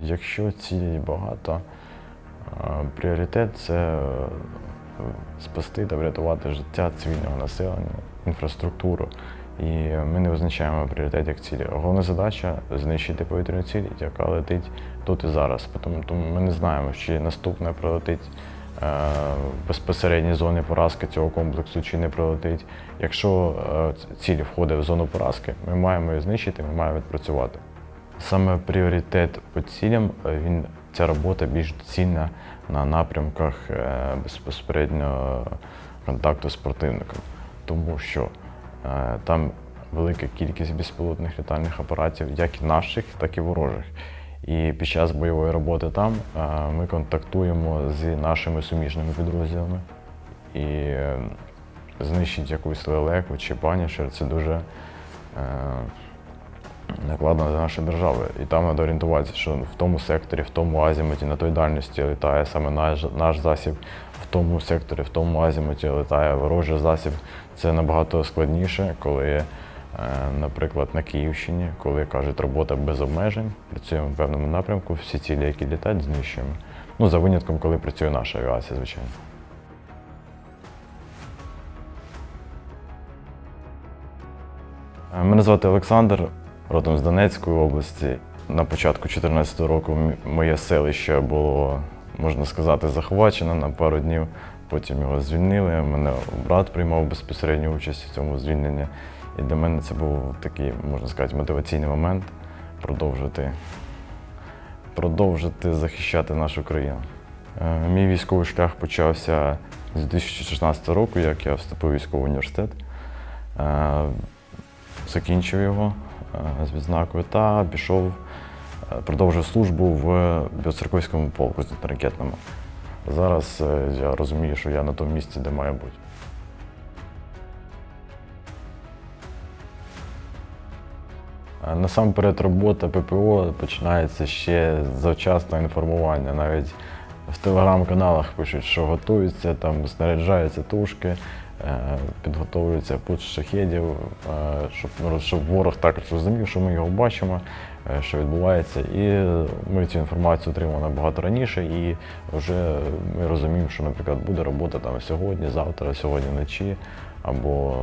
Якщо цілей багато, е, пріоритет це е, спасти та врятувати життя цивільного населення, інфраструктуру. І ми не визначаємо пріоритет як цілі. Головна задача знищити повітряну ціль, яка летить тут і зараз. Тому, тому ми не знаємо, чи наступне прилетить е, безпосередній зоні поразки цього комплексу, чи не прилетить. Якщо е, ціль входить в зону поразки, ми маємо її знищити, ми маємо відпрацювати. Саме пріоритет по цілям, е, він ця робота більш доцільна на напрямках е, безпосередньо контакту з противником, тому що е, там велика кількість безпілотних літальних апаратів, як і наших, так і ворожих. І під час бойової роботи там ми контактуємо з нашими суміжними підрозділами. І знищити якусь лелеку чи панішер це дуже накладно для нашої держави. І там треба орієнтуватися, що в тому секторі, в тому азімуті, на той дальності літає саме наш, наш засіб, в тому секторі, в тому азімуті літає ворожий засіб. Це набагато складніше, коли, е, наприклад, на Київщині, коли кажуть робота без обмежень, працюємо в певному напрямку, всі цілі, які літають, знищуємо. Ну, за винятком, коли працює наша авіація, звичайно. Е, Мене звати Олександр, родом з Донецької області. На початку 2014 року моє селище було, можна сказати, захвачено на пару днів. Потім його звільнили. Мене брат приймав безпосередню участь у цьому звільненні. І для мене це був такий, можна сказати, мотиваційний момент продовжити, продовжити захищати нашу країну. Е, Мій військовий шлях почався з 2016 року, як я вступив у військовий університет. Е, закінчив його з відзнакою та пішов, е, продовжив службу в Білоцерковському полку зенітно-ракетному. Зараз е, я розумію, що я на тому місці, де маю бути. Е, Насамперед робота ППО починається ще з завчасного інформування. Навіть в телеграм-каналах пишуть, що готуються, там снаряджаються тушки, е, підготовлюється пуч шахедів, е, щоб, ну, щоб ворог також розумів, що ми його бачимо, е, що відбувається. І ми цю інформацію отримали набагато раніше, і вже ми розуміємо, що, наприклад, буде робота там сьогодні, завтра, сьогодні вночі. Або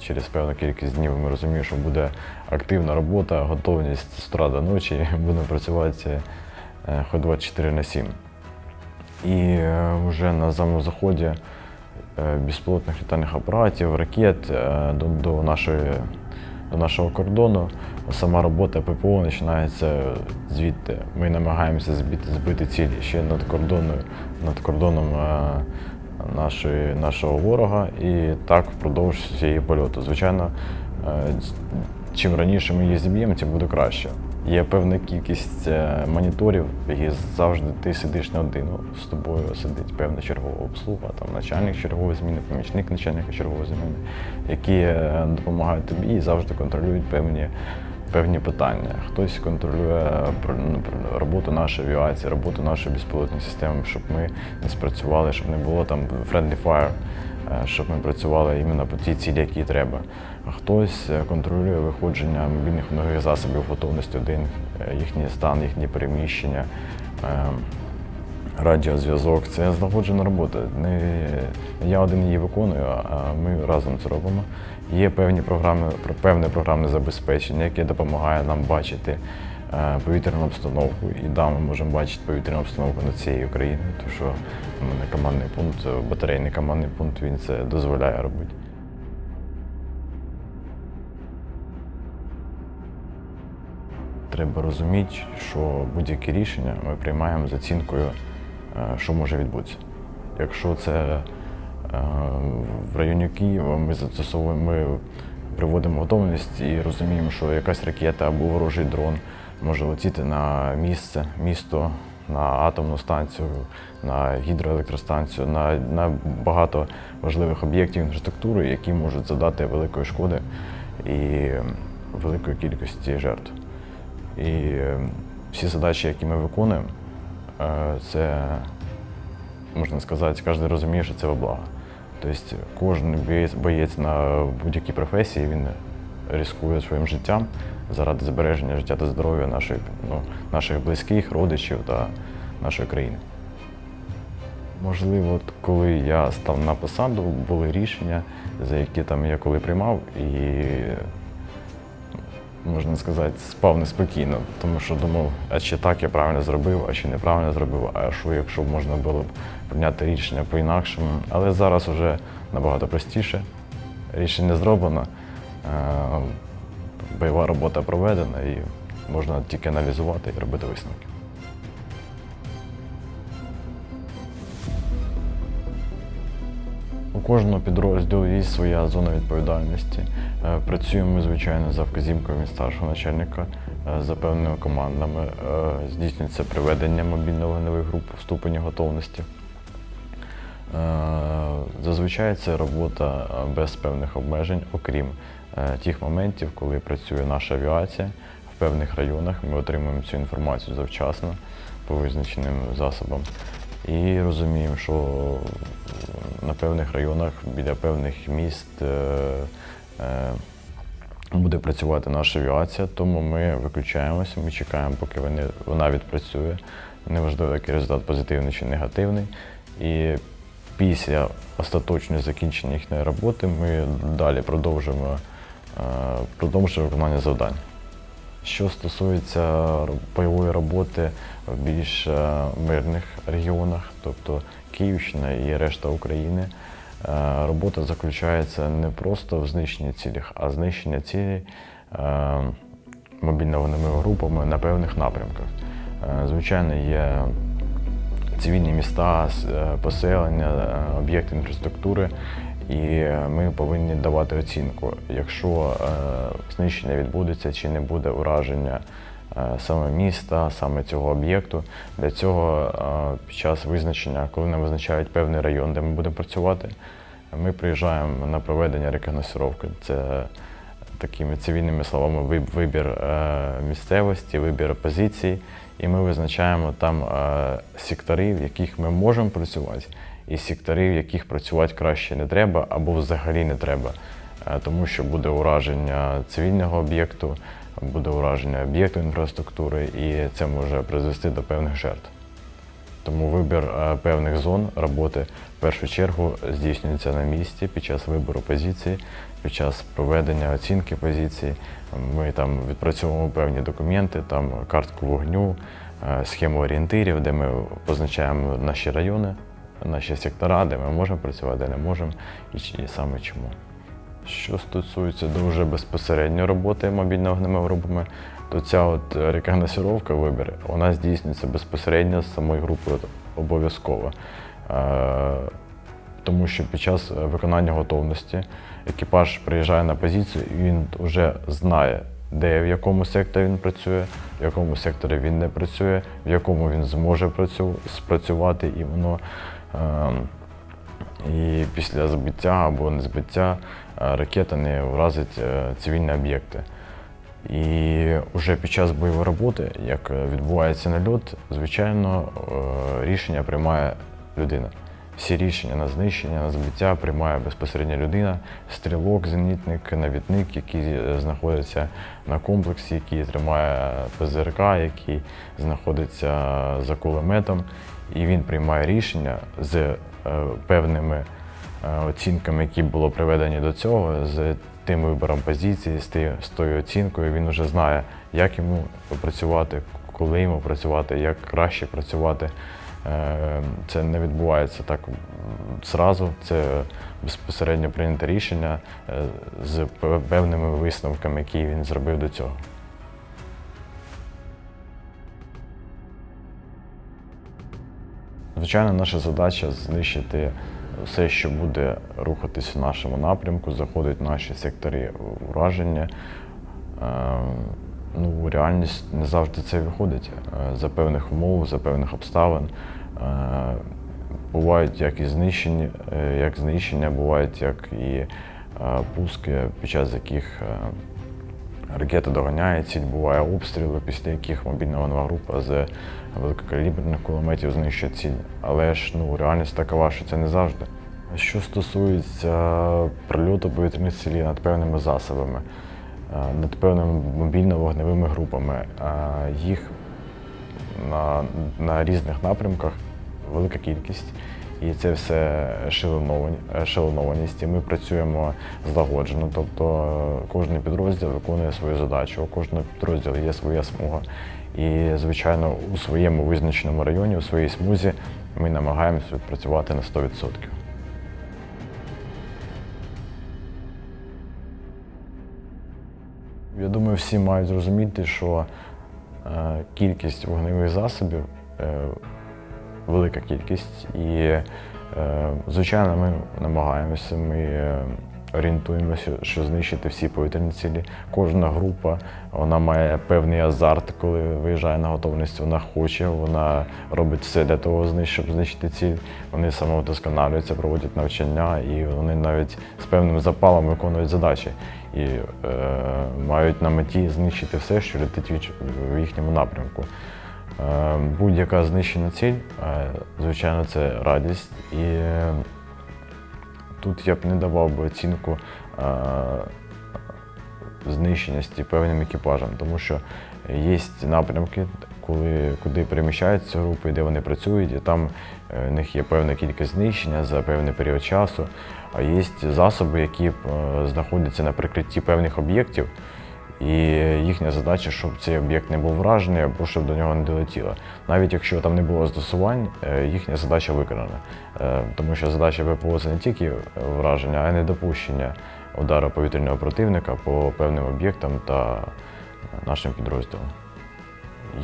через певну кількість днів ми розуміємо, що буде активна робота, готовність з утра до ночі, будемо працювати е, хоч 24 на 7. І е, вже на самому заході е, безпілотних літальних апаратів, ракет е, до, до, нашої, до нашого кордону. Сама робота ППО починається звідти. Ми намагаємося збити, збити цілі ще над кордоною, над кордоном е, нашої, нашого ворога і так впродовж всієї польоту. Звичайно, е, чим раніше ми її зіб'ємо, тим буде краще. Є певна кількість е, моніторів, які завжди ти сидиш не один. Ну, З тобою сидить певна чергова обслуга, там начальник чергової зміни, помічник начальника чергової зміни, які е, допомагають тобі і завжди контролюють певні, певні питання. Хтось контролює ну, роботу нашої авіації, роботу нашої безпілотної системи, щоб ми не спрацювали, щоб не було там friendly fire е, щоб ми працювали іменно по тій цілі, які треба. Хтось е, контролює виходження мобільних нових засобів готовності один, е, їхній стан, їхні переміщення, е, радіозв'язок. Це злагоджена робота. Не я один її виконую, а ми разом це робимо. Є певні програми, певне програмне забезпечення, яке допомагає нам бачити повітряну обстановку. І да, ми можемо бачити повітряну обстановку над цією країною, тому що у мене командний пункт, батарейний командний пункт, він це дозволяє робити. Треба розуміти, що будь-які рішення ми приймаємо з оцінкою, е, що може відбутися. Якщо це е, в районі Києва, ми застосовуємо, ми приводимо готовність і розуміємо, що якась ракета або ворожий дрон може летіти на місце, місто, на атомну станцію, на гідроелектростанцію, на, на багато важливих об'єктів інфраструктури, які можуть завдати великої шкоди і великої кількості жертв. І е, всі задачі, які ми виконуємо, е, це, можна сказати, кожен розуміє, що це во благо. Тобто кожен боєць на будь-якій професії він ризикує своїм життям заради збереження життя та здоров'я наших, ну, наших близьких, родичів та нашої країни. Можливо, коли я став на посаду, були рішення, за які там я коли приймав, і можна сказати, спав неспокійно, тому що думав, а чи так я правильно зробив, а чи неправильно зробив, а що якщо б можна було б прийняти рішення по-інакшому. Але зараз вже набагато простіше. Рішення зроблено, е, бойова робота проведена і можна тільки аналізувати і робити висновки. У кожного підрозділу є своя зона відповідальності. Е, Працюємо ми, звичайно, за вказівками старшого начальника, е, за певними командами. Е, Здійснюється приведення мобільно-вогневих груп в ступені готовності. Зазвичай це робота без певних обмежень, окрім тих моментів, коли працює наша авіація в певних районах. Ми отримуємо цю інформацію завчасно по визначеним засобам. І розуміємо, що на певних районах біля певних міст буде працювати наша авіація, тому ми виключаємося, ми чекаємо, поки вони, вона відпрацює. Неважливо, який результат позитивний чи негативний. І після остаточного закінчення їхньої роботи ми далі продовжуємо, е, продовжуємо виконання завдань. Що стосується бойової роботи в більш е, мирних регіонах, тобто Київщина і решта України, е, робота заключається не просто в знищенні цілях, а знищення цілей е, мобільно-вогневими групами на певних напрямках. Е, Звичайно, є цивільні міста, е, поселення, е, об'єкти інфраструктури, і е, ми повинні давати оцінку, якщо е, знищення відбудеться чи не буде ураження е, саме міста, саме цього об'єкту. Для цього е, під час визначення, коли нам визначають певний район, де ми будемо працювати, ми приїжджаємо на проведення рекогносцировки. Це такими цивільними словами вибір е, місцевості, вибір позицій, і ми визначаємо там е, сектори, в яких ми можемо працювати, і сектори, в яких працювати краще не треба або взагалі не треба, Е, тому що буде ураження цивільного об'єкту, буде ураження об'єкту інфраструктури, і це може призвести до певних жертв. Тому вибір е, певних зон роботи в першу чергу здійснюється на місці під час вибору позиції, під час проведення оцінки позицій. Ми там відпрацьовуємо певні документи, там картку вогню, е, схему орієнтирів, де ми позначаємо наші райони, наші сектора, де ми можемо працювати, де не можемо, і саме чому. Що стосується дуже безпосередньо роботи мобільно-вогневими групами, то ця от рекогносцировка вибір, вона здійснюється безпосередньо з самою групою обов'язково. Е, Тому що під час виконання готовності екіпаж приїжджає на позицію і він вже знає, де в якому секторі він працює, в якому секторі він не працює, в якому він зможе спрацювати, і воно. ем, і після збиття або незбиття ракета не вразить е, цивільні об'єкти. І вже під час бойової роботи, як е, відбувається нальот, звичайно, е, рішення приймає людина. Всі рішення на знищення, на збиття приймає безпосередньо людина, стрілок, зенітник, навідник, який знаходиться на комплексі, який тримає ПЗРК, який знаходиться за кулеметом. І він приймає рішення з певними оцінками, які було приведені до цього, з тим вибором позиції, з, тою оцінкою. Він вже знає, як йому працювати, коли йому працювати, як краще працювати. Е, Це не відбувається так зразу. Це безпосередньо прийняте рішення е, з певними висновками, які він зробив до цього. Звичайно, наша задача знищити все, що буде рухатись в нашому напрямку, заходить в наші сектори ураження. Е, Ну, реальність не завжди це виходить. Е, За певних умов, за певних обставин. Е, Бувають як і знищення, е, як знищення, бувають як і пуски, під час яких е, Ракета доганяє буває обстріли, після яких мобільна вогнева група з великокаліберних кулеметів знищує ціль. Але ж ну, реальність такова, що це не завжди. Що стосується прильоту повітряних цілей над певними засобами, над певними мобільно-вогневими групами. Е, Їх на, на різних напрямках велика кількість. І це все ешелонованість. І ми працюємо злагоджено. Тобто е, кожен підрозділ виконує свою задачу, у кожного підрозділу є своя смуга. І, звичайно, у своєму визначеному районі, у своїй смузі, ми намагаємося відпрацювати на 100%. Я думаю, всі мають зрозуміти, що е, кількість вогневих засобів е, велика кількість, і, е, звичайно, ми намагаємося, ми е, орієнтуємося, що знищити всі повітряні цілі. Кожна група вона має певний азарт, коли виїжджає на готовність. Вона хоче, вона робить все для того, щоб знищити ціль. Вони самовдосконалюються, проводять навчання, і вони навіть з певним запалом виконують задачі і е, мають на меті знищити все, що летить в їхньому напрямку. Е, Будь-яка знищена ціль, е, звичайно, це радість. І е, тут я б не давав би оцінку знищеності певним екіпажам, тому що є напрямки, коли, куди переміщаються групи, де вони працюють, і там в них є певна кількість знищення за певний період часу. А є засоби, які знаходяться на прикритті певних об'єктів, і їхня задача, щоб цей об'єкт не був вражений або щоб до нього не долетіло. Навіть якщо там не було застосувань, е, їхня задача виконана. Е, Тому що задача ВПО це не тільки враження, а й недопущення удару повітряного противника по певним об'єктам та нашим підрозділам.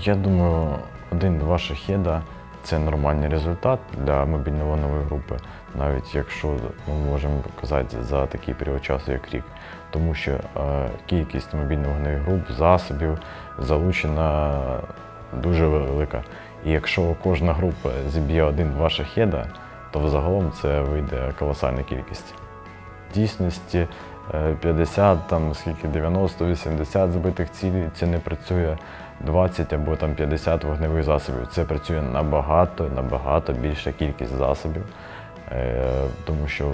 Я думаю, один-два шахеда це нормальний результат для мобільно-вогневої групи, навіть якщо ми можемо казати за такий період часу, як рік. Тому що е, кількість мобільно-вогневих груп, засобів залучена дуже велика. І якщо кожна група зіб'є один-два шахеда, то взагалом це вийде колосальна кількість. В дійсності е, 50, там скільки 90-80 збитих цілей це не працює 20 або там 50 вогневих засобів. Це працює набагато, набагато більша кількість засобів. Е, Тому що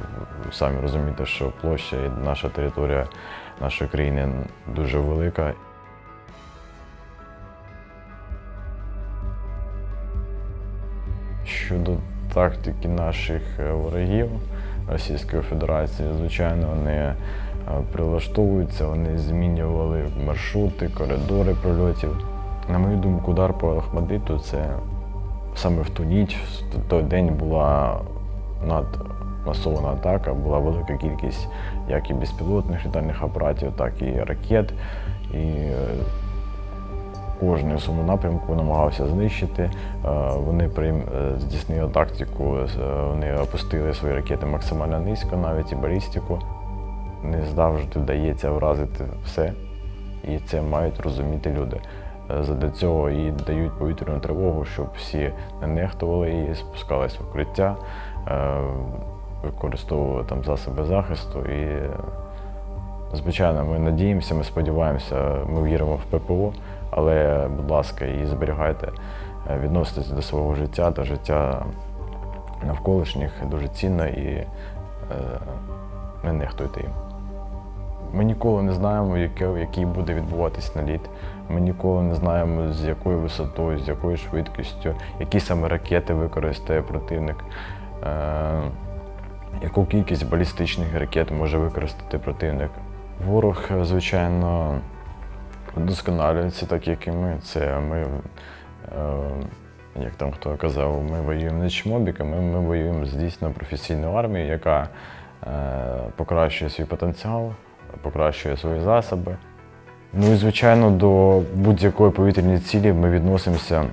самі розумієте, що площа і наша територія нашої країни дуже велика. Щодо тактики наших е, ворогів Російської Федерації, звичайно, вони е, прилаштовуються, вони змінювали маршрути, коридори прольотів. На мою думку, удар по Ахмадиту це саме в ту ніч, в той день була надмасована атака, була велика кількість як і безпілотних літальних апаратів, так і ракет. І е, кожний в своєму напрямку намагався знищити. Е, Вони е, здійснили тактику, вони опустили свої ракети максимально низько, навіть і балістику. Не завжди вдається вразити все, і це мають розуміти люди. Е, Задля цього і дають повітряну тривогу, щоб всі не нехтували її, спускались в укриття, е, використовували там засоби захисту. І, е, звичайно, ми надіємося, ми сподіваємося, ми віримо в ППО, але, будь ласка, і зберігайте, відноситесь до свого життя та життя навколишніх дуже цінно і не нехтуйте їм. Ми ніколи не знаємо, який буде відбуватись наліт. Ми ніколи не знаємо, з якою висотою, з якою швидкістю, які саме ракети використає противник, е, яку кількість балістичних ракет може використати противник. Ворог, звичайно, вдосконалюється, так як і ми. Це ми, е, як там хто казав, ми воюємо не чмобіками, ми воюємо з дійсно професійною армією, яка е, покращує свій потенціал, покращує свої засоби. Ну і звичайно, до будь-якої повітряної цілі ми відносимося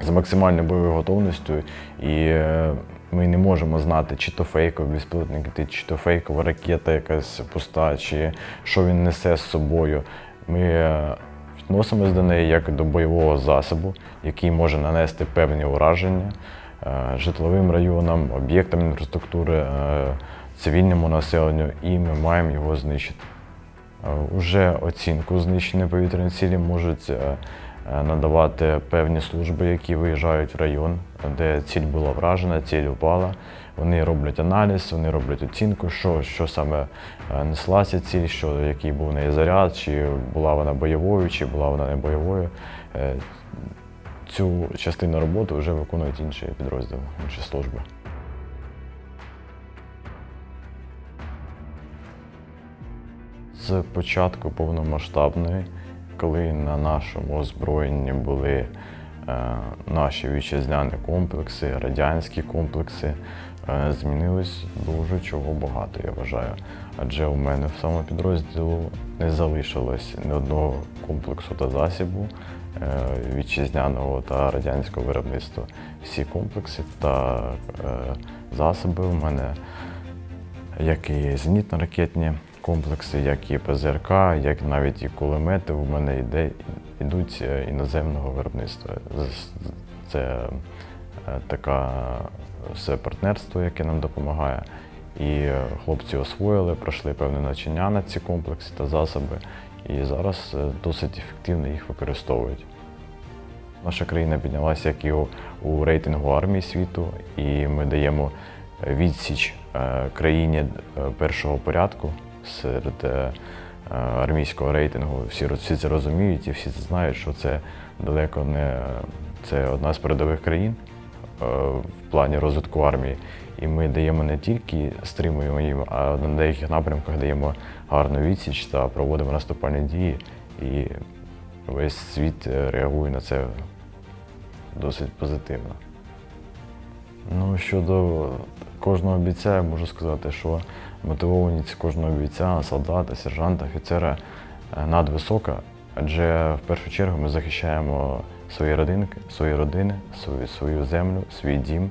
з максимальною бойовою готовністю, і е, ми не можемо знати, чи то фейковий безпілотник чи то фейкова ракета якась пуста, чи що він несе з собою. Ми е, відносимось до неї як до бойового засобу, який може нанести певні ураження е, житловим районам, об'єктам інфраструктури, цивільному населенню, і ми маємо його знищити. Е, Уже оцінку знищення повітряної цілі можуть е, е, надавати певні служби, які виїжджають в район, де ціль була вражена, ціль впала. Вони роблять аналіз, вони роблять оцінку, що, що саме е, неслася ціль, що, який був неї заряд, чи була вона бойовою, чи була вона не бойовою. Е, Цю частину роботи вже виконують інші підрозділи, інші служби. З початку повномасштабної, коли на нашому озброєнні були е, наші вітчизняні комплекси, радянські комплекси, е, змінилось дуже чого багато, я вважаю. Адже у мене в самому підрозділу не залишилось ні одного комплексу та засібу е, вітчизняного та радянського виробництва. Всі комплекси та засоби у мене як і зенітно-ракетні комплекси, як і ПЗРК, як навіть і кулемети у мене йде, йдуть е, іноземного виробництва. Це е, таке все партнерство, яке нам допомагає. І е, хлопці освоїли, пройшли певне навчання на ці комплекси та засоби, і зараз досить ефективно їх використовують. Наша країна піднялася як і у, рейтингу армії світу, і ми даємо відсіч країні першого порядку серед е, армійського рейтингу. Всі, всі це розуміють і всі це знають, що це далеко не це одна з передових країн е, в плані розвитку армії. І ми даємо не тільки стримуємо їм, а на деяких напрямках даємо гарну відсіч та проводимо наступальні дії. І весь світ е, реагує на це досить позитивно. Ну, щодо кожного бійця, я можу сказати, що мотивованість кожного бійця, солдата, сержанта, офіцера е, надвисока, адже в першу чергу ми захищаємо свої родинки, свої родини, свою, свою землю, свій дім.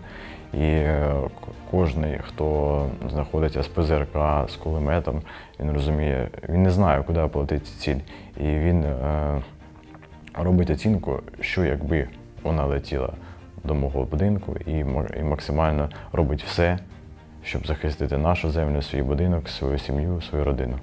І е, к- кожний, хто знаходиться з ПЗРК, з кулеметом, він розуміє, він не знає, куди полетить ціль. І він е, робить оцінку, що якби вона летіла до мого будинку і, і максимально робить все, щоб захистити нашу землю, свій будинок, свою сім'ю, свою родину.